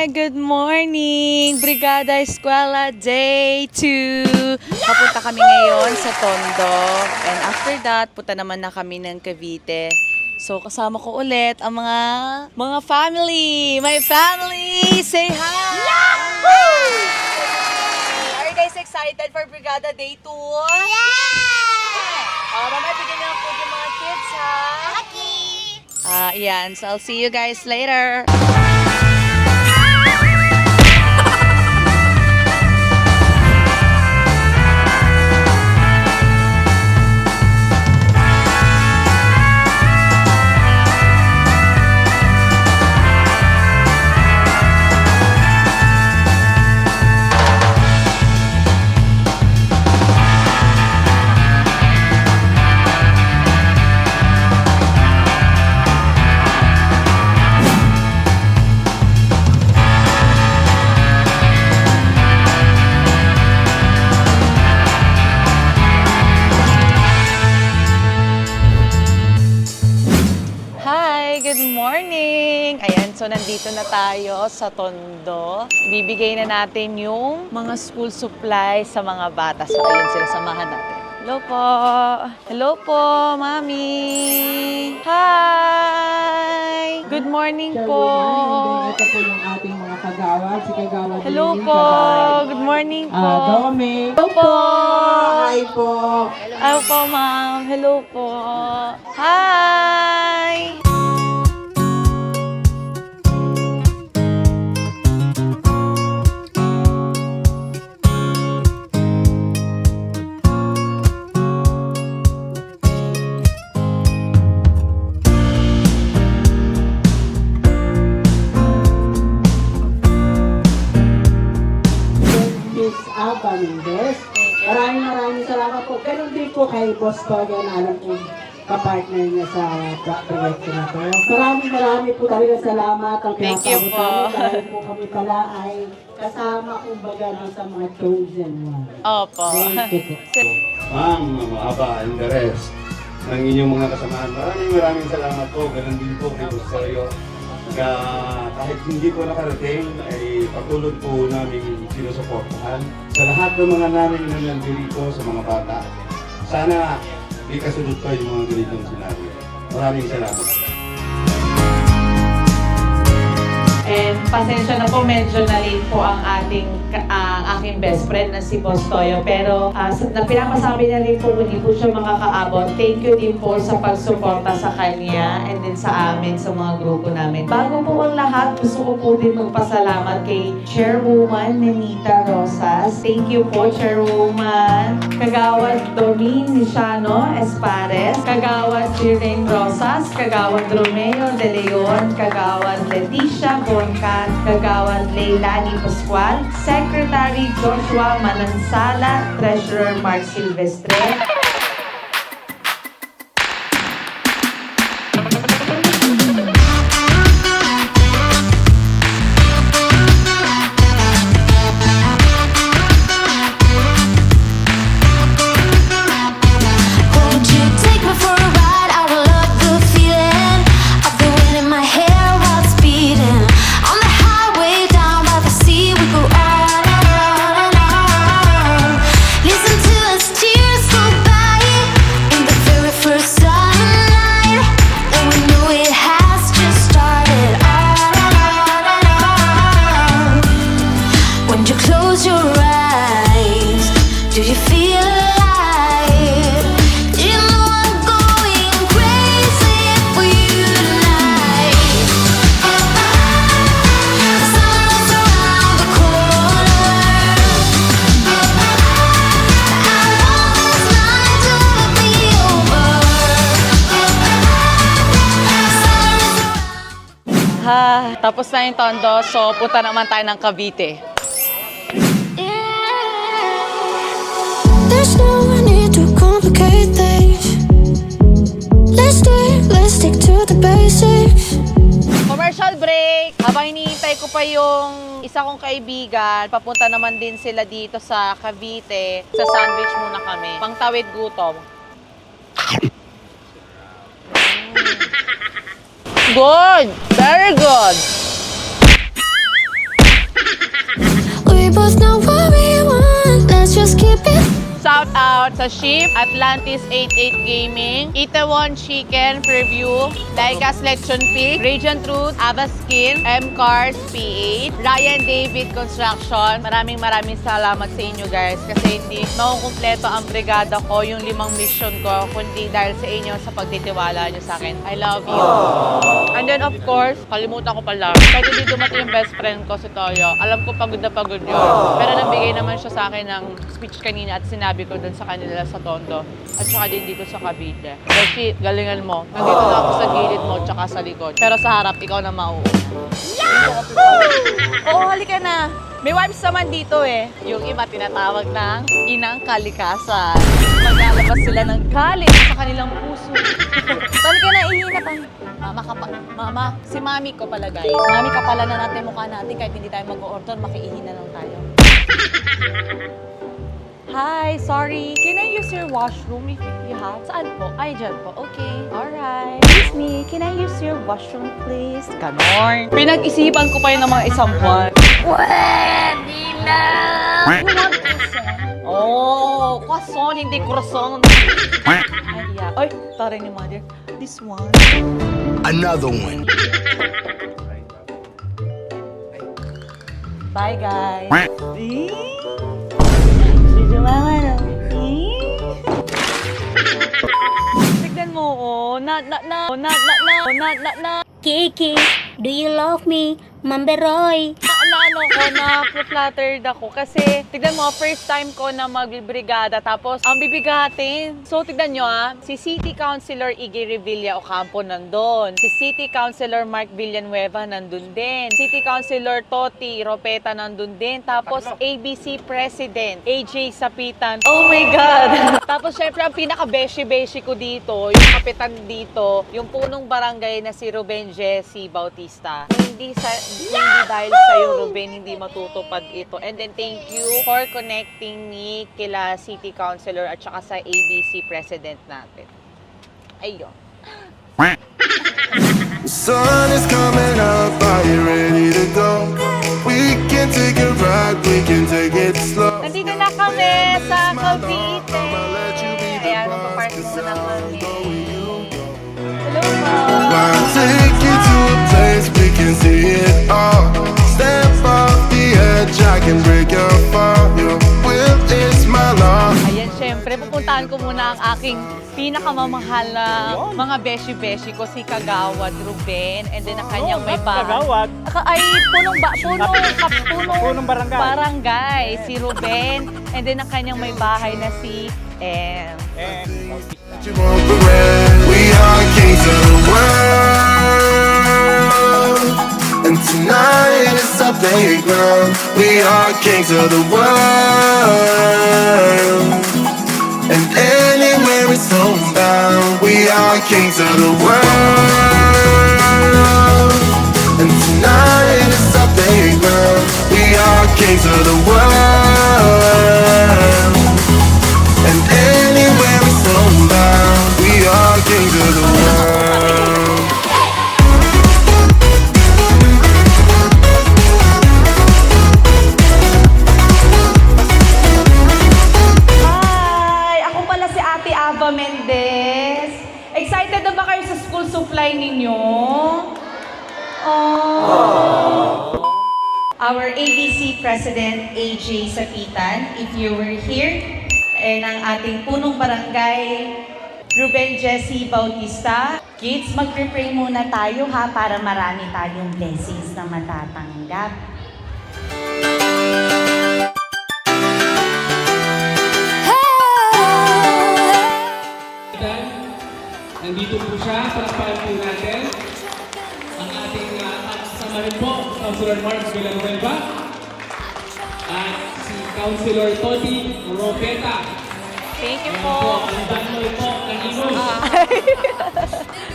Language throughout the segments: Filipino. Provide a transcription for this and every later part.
Hi! Good morning! Brigada Eskwela Day 2! Papunta kami ngayon sa Tondo. And after that, punta naman na kami ng Cavite. So, kasama ko ulit ang mga mga family! My family! Say hi! Are you guys excited for Brigada Day 2? Yeah! Oh, mamaya bigyan niyo ng food yung mga kids, ha? Ah, yan. So, I'll see you guys later. So nandito na tayo sa Tondo. Bibigay na natin yung mga school supplies sa mga bata. So, ayun sila, samahan natin. Hello po! Hello po, Mami! Hi! Good morning po! Ito po yung ating mga kagawad. Si kagawad Hello po! Good morning po! Ah, Dome. Hello po! Hi po. Hello po, ma'am. Hello po. Hi! Boss Toga na alam ko kapartner niya sa pro- proyekto na to. Maraming maraming po talaga salamat ang Thank you po. namin dahil po kami pala ay kasama kumbaga dun sa mga chosen one. Opo. Thank you po. Ma'am, mahaba and the rest ng inyong mga kasamahan. Maraming maraming salamat po. Ganun din po kay Bustoyo na kahit hindi po nakarating ay patuloy po namin sinusuportahan sa lahat ng mga namin na nandito sa mga bata. Sana di kasunod pa yung mga ganitong sinabi. Maraming salamat. Pasensya na po, medyo na late po ang ating ang aking best friend na si Boss Toyo. Pero uh, na pinapasabi na rin po, hindi po siya makakaabot. Thank you din po sa pagsuporta sa kanya and din sa amin, sa mga grupo namin. Bago po ang lahat, gusto ko po din magpasalamat kay Chairwoman Nenita Rosas. Thank you po, Chairwoman. Kagawad Domin Nishano Espares. Kagawad Jirene Rosas. Kagawad Romeo De Leon. Kagawad Leticia Boncan. Kagawad Leilani Pascual. Secretary Joshua Manansala. Treasurer Mark Silvestre. Tapos na yung Tondo, so punta naman tayo ng Cavite. There's no need to complicate things. Let's it, let's stick to the basics. Commercial break! Habang hinihintay ko pa yung isa kong kaibigan, papunta naman din sila dito sa Cavite. Sa sandwich muna kami. Pangtawid gutom. Mm. Good. Very good. We both know what we want. Let's just keep out sa Ship, Atlantis 88 Gaming, Itaewon Chicken Preview, Daikas Lechon Pig, Radiant Truth, Ava Skin, M Cars PH, Ryan David Construction. Maraming maraming salamat sa inyo guys. Kasi hindi makukumpleto ang brigada ko, yung limang mission ko, kundi dahil sa inyo sa pagtitiwala nyo sa akin. I love you. And then of course, kalimutan ko pala, kahit hindi dumating yung best friend ko si Toyo, alam ko pagod na pagod yun. Pero nabigay naman siya sa akin ng speech kanina at sinabi ko dun sa kanila sa Tondo at saka din dito sa Cavite. Kasi galingan mo, nandito na ako sa gilid mo tsaka sa likod. Pero sa harap, ikaw na mauuna. Oo, halika na. May wipes naman dito eh. Yung iba tinatawag ng inang kalikasan. Maglalabas sila ng galit sa kanilang puso. Talaga na, ihina pa. Mama ka pa. Mama, si mami ko pala guys. Mami ka pala na natin mukha natin kahit hindi tayo mag-order, makiihin na lang tayo. Hi, sorry. Can I use your washroom if you have? Saan po? Ay, dyan po. Okay. Alright. Excuse me, can I use your washroom please? Ganon. Pinag-isipan ko pa yun ng mga isang buwan. Pwede na! Oh, croissant, hindi croissant. Ay, yeah. Ay, tara ni mother. This one. Another one. Bye, guys. Eh? na Kiki, do you love me? Mamberoy. Ko, na flattered ako. Kasi, tignan mo, first time ko na magbibrigada. Tapos, ang bibigatin. So, tignan nyo ah, si City Councilor Iggy Revilla Ocampo nandun. Si City Councilor Mark Villanueva nandun din. City Councilor Toti Ropeta nandun din. Tapos, ABC President AJ Sapitan. Oh my God! Tapos, syempre, ang pinaka-beshi-beshi ko dito, yung kapitan dito, yung punong barangay na si Ruben Jesse Bautista. Hindi sa hindi dahil sa iyo Ruben hindi matutupad ito. And then thank you for connecting me kila City Councilor at saka sa ABC President natin. Ayun. Sun is coming up, are you ready to go? We can take a ride, we can take it slow. Nandito na kami sa Cavite. Ayan, magpa-parking na kami. Hello po. I'll take you to a place we can see it all. I can break your fall. Your will is my law. Ayan, syempre, pupuntahan ko muna ang aking pinakamamahal na mga beshi-beshi ko, si Kagawad Ruben, and then ang kanyang may bahay. Kagawad. Aka- Ay, punong, ba, punong, kap, punong, Punong barangay. barangay, si Ruben, and then ang kanyang may bahay na si Em. And You won't regret. We are kings of tonight is our playground. We are kings of the world. And anywhere it's homebound. We are kings of the world. And tonight is our playground. We are kings of the world. Supply ninyo? Oh. Our ABC President AJ Sapitan, if you were here, and ang ating punong barangay, Ruben Jesse Bautista. Kids, magpre-pray muna tayo ha para marami tayong blessings na matatanggap. Siya, palakpakan po natin. Ang ating uh, kasama rin po, Councilor Mark Villanueva. At si Councilor Toti Ropeta. Thank you po. ang dami po, ang inos.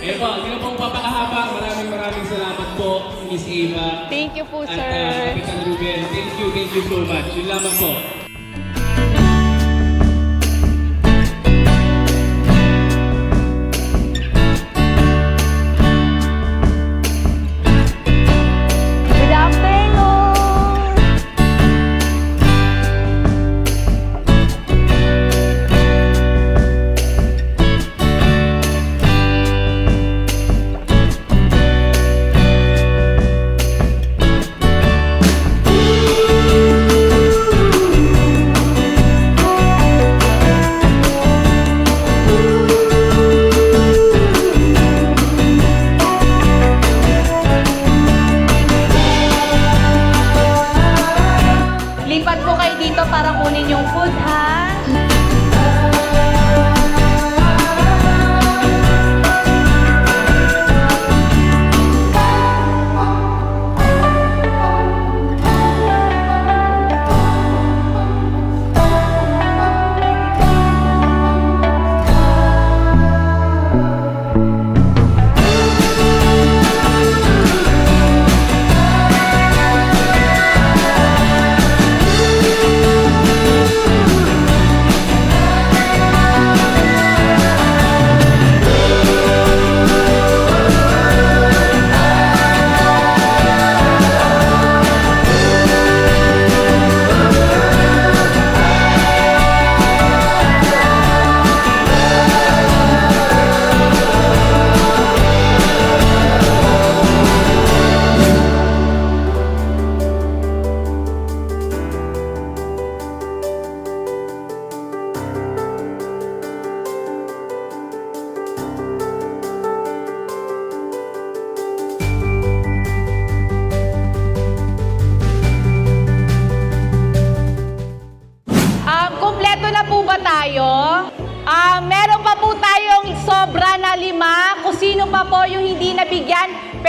Ayan po, hindi na po papakahaba. Maraming maraming salamat po, Miss Eva. Thank you po, At sir. uh, Kapitan Ruben, thank you, thank you so much. Yun lamang po.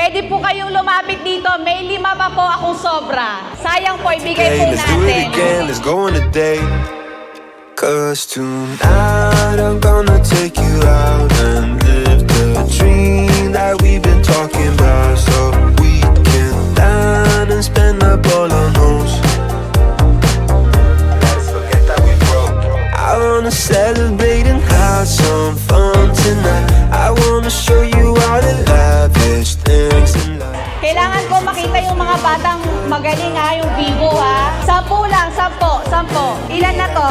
Pwede po kayong lumapit dito. May lima pa po akong sobra. Sayang po, ibigay po Hey, let's do it natin. again, let's go on a date. Cause tonight I'm gonna take you out and live the dream that we've been talking about. So Kailangan ko makita yung mga batang magaling ha, yung vivo ha. Sampu lang, sampo, sampo. Ilan na to?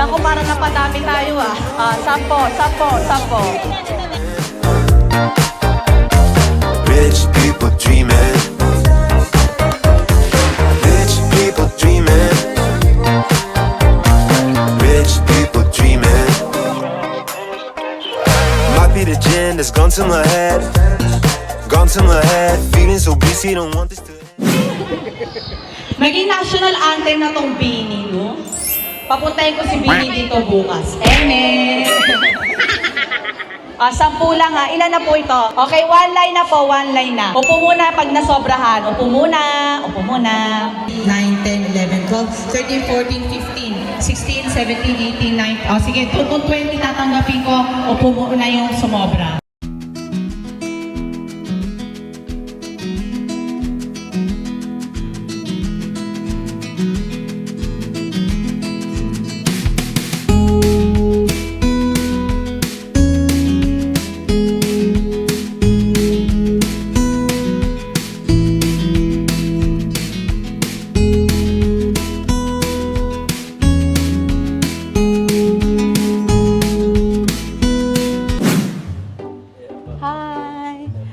Naku, parang napadami tayo ah. Ah, sampo, sampo, sampo. Rich people dreaming. Rich people dreaming. Rich people dreaming. Might the gin gone to my head. Gone to my head. Feeling so busy, don't want this to Naging national anthem na tong Bini, no? Papuntahin ko si Bini dito bukas. Eme! Ah, sampu lang ha. Ilan na po ito? Okay, one line na po, one line na. Upo muna pag nasobrahan. Upo muna, upo muna. 9, 10, 11, 12, 13, 14, 15, 16, 17, 18, 19. O sige, kung 20 tatanggapin ko, upo muna yung sumobra. Hi!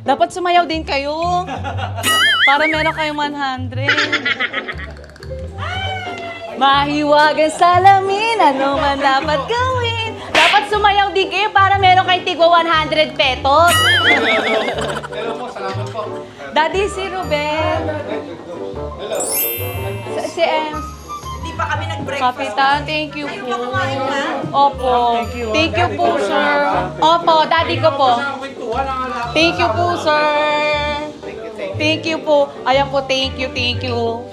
Dapat sumayaw din kayo. Para meron kayong 100. Mahiwagang salamin, ano man dapat gawin. Dapat sumayaw din kayo para meron kayong tigwa 100 petos. Daddy, si Ruben. Si, si Em. Hindi pa kami nag-break. Kapitan, thank you po. Opo. Thank you po, sir. Opo, daddy ko po. Thank you po, sir. Thank you po. Ayan po, thank you, thank you.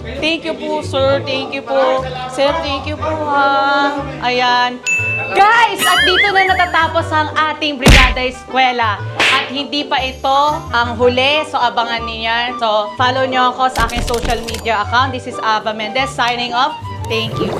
Thank you po, sir. Thank you po. Sir, thank you po, ha. Ayan. Guys, at dito na natatapos ang ating Brigada Eskwela. At hindi pa ito ang huli, so abangan niyo. So, follow niyo ako sa aking social media account. This is Ava Mendez signing off. Thank you.